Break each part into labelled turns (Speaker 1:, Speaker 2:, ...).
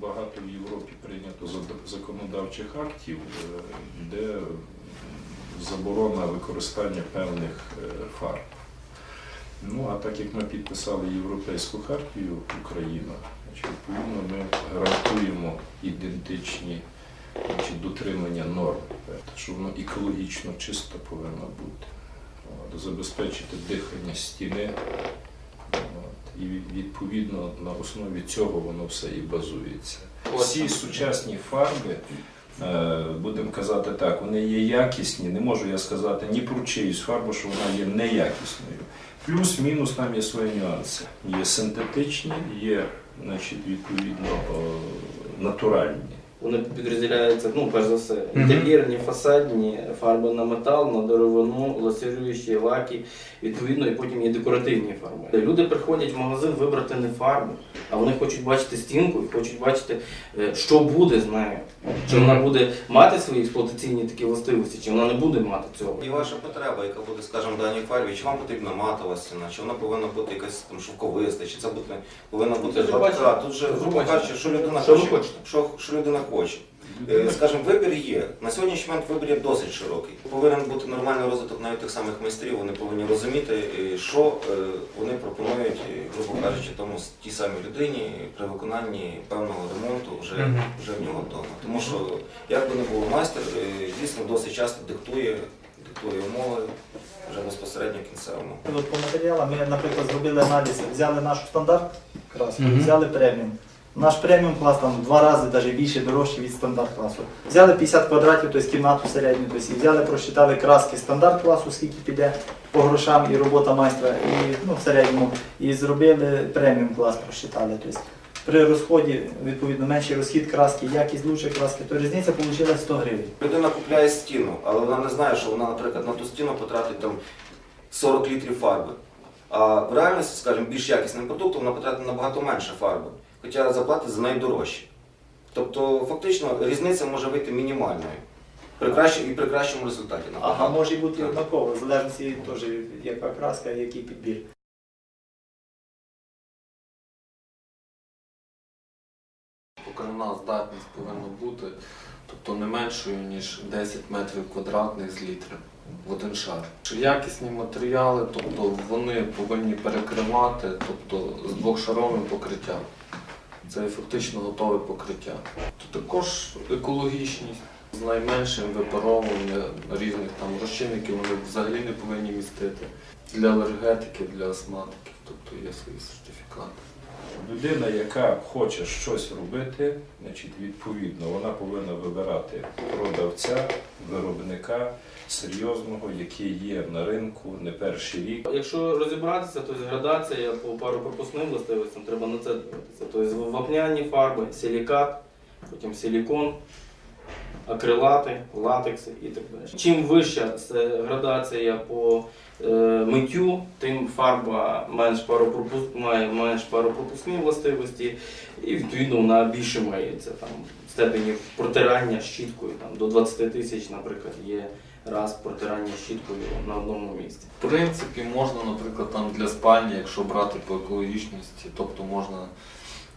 Speaker 1: Багато в Європі прийнято законодавчих актів, е, де заборона використання певних е, фарб. Ну, а так як ми підписали Європейську хартію Україна, відповідно ми гарантуємо ідентичні значить, дотримання норм, що воно екологічно чисто повинно бути. Забезпечити дихання стіни. І відповідно на основі цього воно все і базується. Всі сучасні фарби, е, будемо казати так, вони є якісні. Не можу я сказати ні про чиюсь фарбу, що вона є неякісною. Плюс-мінус там є свої нюанси. Є синтетичні, є значить, відповідно е, натуральні.
Speaker 2: Вони підрозділяються, ну, перш за все, інтер'єрні, фасадні, фарби на метал, на деревину, ласируючі лаки, відповідно, і потім є декоративні фарби. Люди приходять в магазин вибрати не фарбу, а вони хочуть бачити стінку і хочуть бачити, е, що буде з нею. Чи вона буде мати свої експлуатаційні такі властивості, чи вона не буде мати цього.
Speaker 3: І ваша потреба, яка буде, скажімо, в даній фарбі, чи вам потрібна матова стіна, чи вона повинна бути якась там шовковиста, чи це буде, повинна бути
Speaker 2: Ти
Speaker 3: гладка. Тут же, грубо кажучи, що людина
Speaker 2: Що
Speaker 3: хоче. Що, що людина хоче. Е, Скажімо, вибір є. На сьогоднішній момент вибір є досить широкий. Повинен бути нормальний розвиток навіть тих самих майстрів. Вони повинні розуміти, е, що е, вони пропонують, грубо кажучи, тому тій самій людині при виконанні певного ремонту вже, вже в нього вдома. Тому що як би не був майстер, дійсно досить часто диктує, диктує умови вже безпосередньо кінцевому.
Speaker 4: По матеріалам ми, наприклад, зробили аналіз, взяли нашу стандарт краску, взяли преміум. Наш преміум клас там в два рази навіть більше дорожчий від стандарт класу. Взяли 50 квадратів, тобто кімнату середню, тобто, взяли, просчитали краски стандарт класу, скільки піде по грошам і робота майстра, і ну, в середньому, і зробили преміум клас, просчитали. Тобто, при розході, відповідно, менший розхід краски, якість лучше краски, то різниця вийшла 100 гривень.
Speaker 3: Людина купляє стіну, але вона не знає, що вона, наприклад, на ту стіну потратить там 40 літрів фарби. А в реальності, скажімо, більш якісним продуктом вона потратить набагато менше фарби, хоча заплатить за неї дорожче. Тобто, фактично, різниця може вийти мінімальною при кращ- і при кращому результаті.
Speaker 4: А,
Speaker 3: набагато.
Speaker 4: а може бути і однаково, в залежності теж, яка краска, який підбір.
Speaker 5: Покривна здатність повинна бути, тобто не меншою, ніж 10 метрів квадратних з літра в один шар. Чи Якісні матеріали, тобто вони повинні перекривати тобто, з двохшаровим покриттям. Це фактично готове покриття. То також екологічність з найменшим випаровуванням різних там розчинників вони взагалі не повинні містити. Для алергетиків, для астматиків, тобто є свої сертифікати.
Speaker 1: Людина, яка хоче щось робити, значить, відповідно, вона повинна вибирати продавця, виробника серйозного, який є на ринку не перший рік.
Speaker 2: Якщо розібратися, то градація по паропропускним властивостям треба на це дивитися. Тобто вапняні фарби, силікат, потім силікон, акрилати, латекси і так далі. Чим вища градація по е, миттю, тим фарба менш паропропуск, має менш паропропускні властивості, і відповідно вона більше миється. Там степені протирання щіткою там, до 20 тисяч, наприклад, є раз протирання щіткою на одному місці.
Speaker 5: В принципі, можна, наприклад, там для спальні, якщо брати по екологічності, тобто можна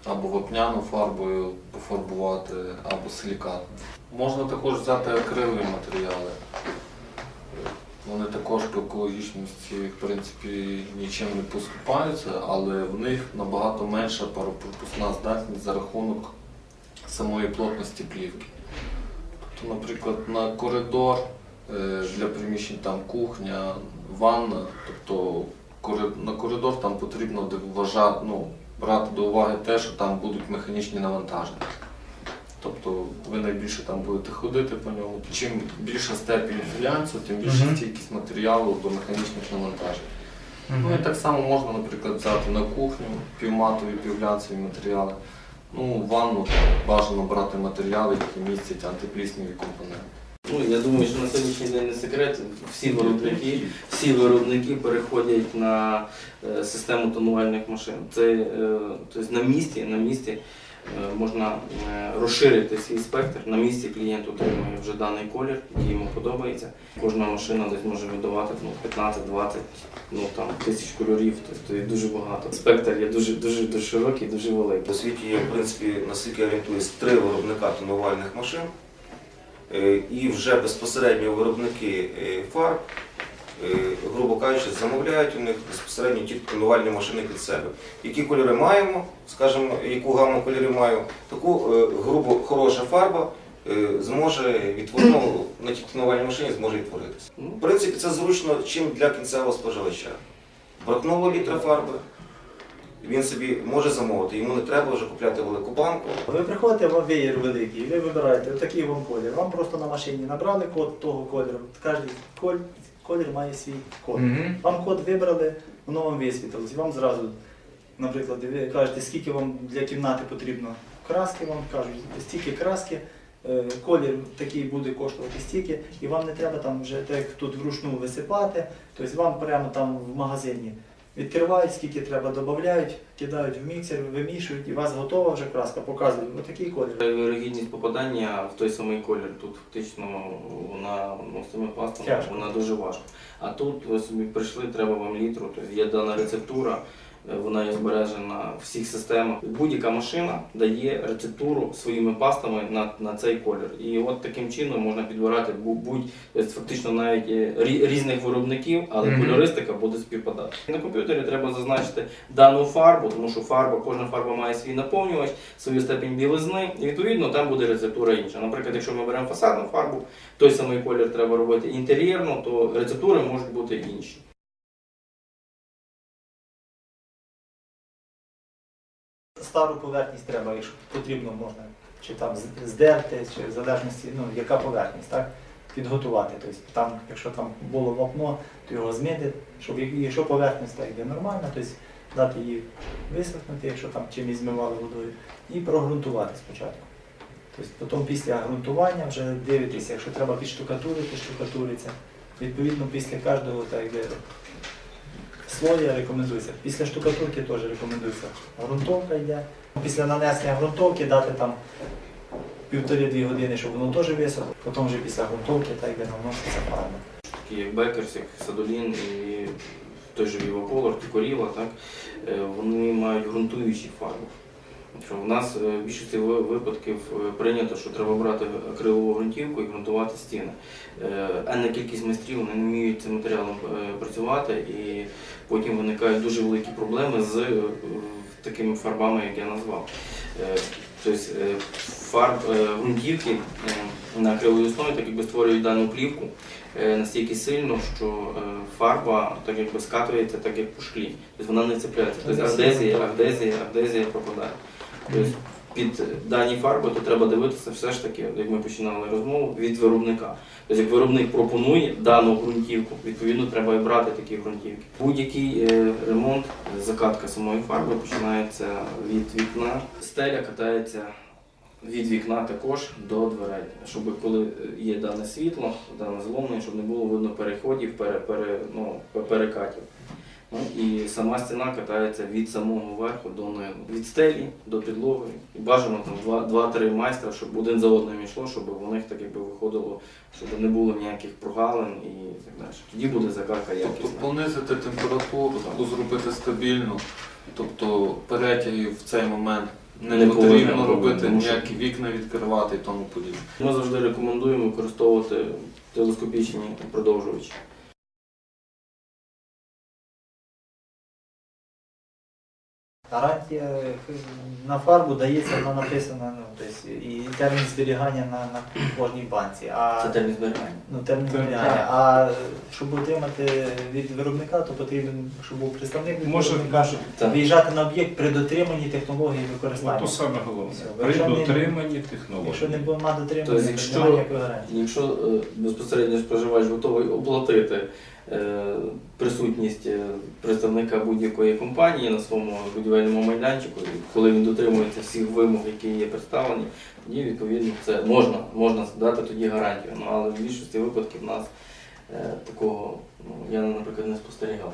Speaker 5: або вапняну фарбою пофарбувати, або силікатну. Можна також взяти акрилові матеріали. Вони також по екологічності, в принципі, нічим не поступаються, але в них набагато менша паропропускна здатність за рахунок самої плотності плівки. Тобто, наприклад, на коридор е, для приміщень там кухня, ванна, тобто на коридор там потрібно вважати, ну, брати до уваги те, що там будуть механічні навантаження. Тобто ви найбільше там будете ходити по ньому. Чим більша степінь глянцю, тим більше
Speaker 4: Мгм.
Speaker 5: стійкість матеріалу до механічних навантажень. Ну і так само можна, наприклад, взяти на кухню півматові, півглянцеві матеріали. Ну, в ванну бажано брати матеріали, які містять антиплісневі компоненти.
Speaker 2: Ну, я думаю, що на сьогоднішній день не секрет. Всі виробники, всі виробники переходять на е, систему тонувальних машин. Це е, тобто на місці, на місці можна е, розширити свій спектр. На місці клієнт отримує вже даний колір, який йому подобається. Кожна машина десь може видавати ну, 15-20 ну, там, тисяч кольорів, тобто є дуже багато. Спектр є дуже, дуже, дуже широкий, дуже великий.
Speaker 3: У світі є, в принципі, наскільки орієнтуюсь, три виробника тонувальних машин. Е, І вже безпосередньо виробники е, фарб, е, грубо кажучи, замовляють у них безпосередньо ті тонувальні машини під себе. Які кольори маємо, скажімо, яку гаму кольорів маю, таку е, грубо хороша фарба е, зможе відтворити, ну, на тій тонувальній машині зможе відтворитися.
Speaker 2: Ну,
Speaker 3: В принципі, це зручно чим для кінцевого споживача. Бракнуло літра фарби, він собі може замовити, йому не треба вже купляти велику банку.
Speaker 4: Ви приходите, вам веєр великий, ви вибираєте отакий вам колір. Вам просто на машині набрали код того кольору. Кожен коль- колір має свій код. Вам код вибрали, воно вам висвітилось. Вам зразу, наприклад, ви кажете, скільки вам для кімнати потрібно краски, вам кажуть, стільки краски, е, колір такий буде коштувати стільки, і вам не треба там вже так як тут вручну висипати, тобто вам прямо там в магазині відкривають, скільки треба, додають, кидають в міксер, вимішують, і у вас готова вже краска, показують, отакий колір.
Speaker 2: Вирогідність попадання в той самий колір тут фактично вона ну, з цими пластами
Speaker 4: Тяжко.
Speaker 2: вона дуже важко. А тут ви собі прийшли, треба вам літру, тобто є дана рецептура, е, вона є збережена в всіх системах. Будь-яка машина дає рецептуру своїми пастами на, на цей колір. І от таким чином можна підбирати будь тобто фактично навіть е, рі- різних виробників, але
Speaker 6: Мгм.
Speaker 2: кольористика буде співпадати. На комп'ютері треба зазначити дану фарбу, тому що фарба, кожна фарба має свій наповнювач, свою степінь білизни, і відповідно там буде рецептура інша. Наприклад, якщо ми беремо фасадну фарбу, той самий колір треба робити інтер'єрну, то рецептури можуть бути інші.
Speaker 4: Стару поверхність треба, якщо потрібно, можна чи там здерти, чи в залежності, ну, яка поверхність, так? Підготувати. Тобто там, якщо там було вапно, то його змити, щоб якщо поверхність так йде нормально, тобто дати її висохнути, якщо там чимось змивали водою, і прогрунтувати спочатку. Тобто потім після ґрунтування вже дивитися, якщо треба підштукатурити, штукатуриться. Відповідно, після кожного так йде слоя рекомендується. Після штукатурки теж рекомендується. Грунтовка йде. Після нанесення грунтовки дати там півтори-дві години, щоб воно теж висохло. Потім вже після грунтовки так йде наноситься фарба.
Speaker 2: Такі як Бекерс, як Садолін і той же Вівоколор, Тікоріла, так, е, вони мають ґрунтуючі фарби. Що в нас е, в більшості випадків е, прийнято, що треба брати акрилову ґрунтівку і ґрунтувати стіни. Енна кількість майстрів вони не вміють цим матеріалом е, працювати, і потім виникають дуже великі проблеми з такими фарбами, як я назвав. Тобто фарб ґрунтівки на акриловій основі так якби створюють дану плівку настільки сильно, що фарба так якби скатується, так як по шклі. Тобто вона не цепляється. Тобто ардезія, ардезія, ардезія пропадає. Тобто під дані фарби то треба дивитися все ж таки, як ми починали розмову, від виробника. Тобто як виробник пропонує дану ґрунтівку, відповідно треба і брати такі ґрунтівки. Будь-який е, ремонт, закатка самої фарби починається від вікна. Стеля катається від вікна також до дверей, щоб коли є дане світло, дане зломлення, щоб не було видно переходів, пере, пере, ну, перекатів. Ну, і сама стіна катається від самого верху до низу, від стелі до підлоги. І бажано там 2-3 майстра, щоб один за одним йшло, щоб у них так якби виходило, щоб не було ніяких прогалин і так далі. Тоді буде закалка
Speaker 5: Тобто
Speaker 2: якісна.
Speaker 5: понизити температуру, таку зробити стабільну, тобто перетягів в цей момент не,
Speaker 2: Не
Speaker 5: потрібно робити, ніякі вікна відкривати і тому подібне.
Speaker 2: Ми завжди рекомендуємо використовувати телескопічні продовжувачі.
Speaker 4: Гарантія е, на фарбу дається, вона написана, ну, тобто, і термін зберігання на, на кожній банці. А,
Speaker 2: Це термін зберігання.
Speaker 4: ну, термін зберігання. А щоб отримати від виробника, то потрібен, щоб був представник від
Speaker 1: Може,
Speaker 4: виробника,
Speaker 2: Так.
Speaker 4: виїжджати на об'єкт при дотриманні технології використання.
Speaker 1: то саме головне.
Speaker 4: Все.
Speaker 1: При
Speaker 4: Якщо не-
Speaker 1: дотриманні.
Speaker 4: Якщо не буде дотримання,
Speaker 2: Тобто,
Speaker 4: то
Speaker 2: якщо-
Speaker 4: немає ніякої гарантії.
Speaker 2: Якщо е, безпосередньо споживач готовий оплатити присутність е, представника будь-якої компанії на своєму будівельному майданчику, коли він дотримується всіх вимог, які є представлені, тоді відповідно це можна, можна дати тоді гарантію. Ну, але в більшості випадків в нас е, такого ну, я, наприклад, не спостерігав.